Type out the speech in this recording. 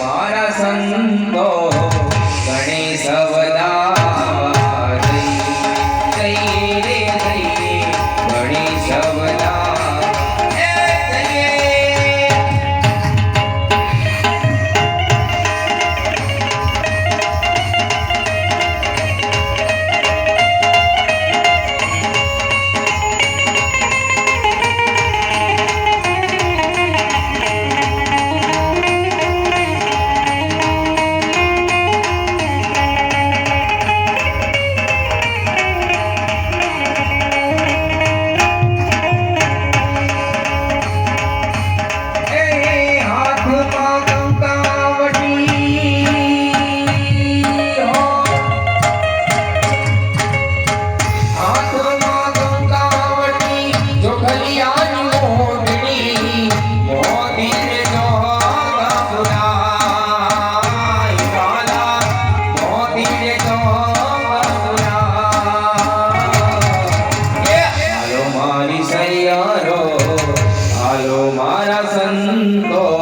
મારા સંતો. મારી સૈયારો આયો મારા સંતો.